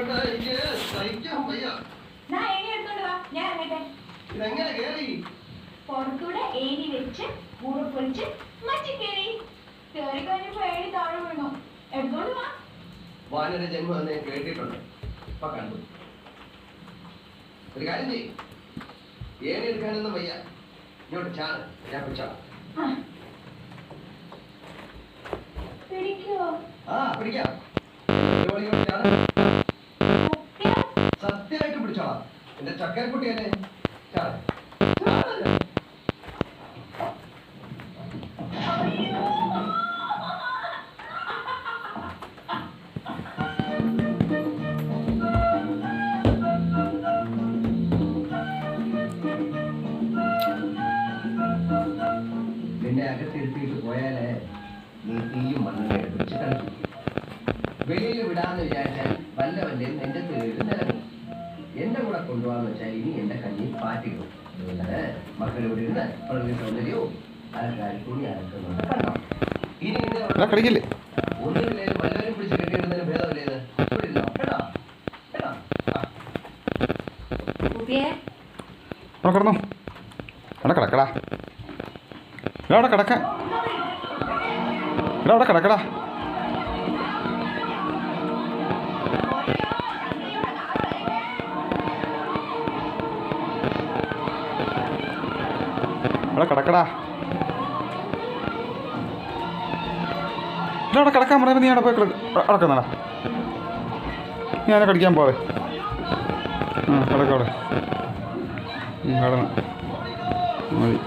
ഇങ്ങോട്ട് എനിക്ക് സഹിക്കാൻ വയ്യ. ഞാൻ ഏണി എടുത്തോണ്ട് വാ ഞാൻ ഇറങ്ങട്ടെ. ഇതെങ്ങനെ കേറി? പുറത്തൂടെ ഏണി വെച്ച് ഉറപ്പൊഴിച്ച് മച്ചി കേറി. കയറി കഴിഞ്ഞപ്പോ ഏണി താഴെ വീണു. എടുത്തോണ്ട് വാ. വാനര ജന്മം ഞാൻ കേട്ടിട്ടുണ്ട്. ഇപ്പൊ കണ്ടു. ഒരു കാര്യം ചെയ്യും. ഏണി എടുക്കാനൊന്നും വയ്യ. ഇങ്ങോട്ട് ചാണ് ഞാൻ പിടിച്ചോളാം ആ. പിടിക്കാം? ജോലി ചാണ് സത്യം സത്യമായിട്ട് പിടിച്ചോളാം. എന്റെ ചക്കരക്കുട്ടിയല്ലേ ചാണ് നിന്നെ അകത്തിരുത്തിയിട്ട് പോയാലേ നീ തീയും മണ്ണിനെ പിടിച്ച് കളിക്കും വെളിയിൽ വിടാന്ന് വിചാരിച്ചാൽ വല്ല വല്ലയും എന്റെ തേടിൽ നിലനിൽക്കും കൊണ്ടുപോകാന്ന് വെച്ചാൽ ഇനി എന്റെ കയ്യിൽ പാറ്റിക്കും അതുകൊണ്ട് മക്കൾ ഇവിടെ ഇരുന്ന് പ്രകൃതി സൗന്ദര്യവും ആൾക്കാർ തുണി അലക്കുന്നുണ്ട് കണ്ടോ? ഇനി നിന്നെ എടാ കളിക്കില്ലേ? ഒന്നുമില്ലേലും വല്ലവരും പിടിച്ച് കെട്ടിയിടുന്നതിന് ഭേദമില്ലേത് ഇവിടെ ഇരുന്നോ? കേട്ടോ? കേട്ടോ? ആ. കുപ്പിയെ അവിടെ കിടന്നോ. അവിടെ കിടക്കടാ. അവിടെ അവിടെ കിടക്കടാ. അവിടെ കിടക്കടാ. എടാ അവിടെ കിടക്കാൻ പറയുമ്പോൾ നീ അവിടെ പോയി കിടക്ക്. കിടക്കുന്നടാ നീ അവിടെ കടിക്കാൻ പോവേ ആ കിടക്കവിടെ കിടന്നു. മതി.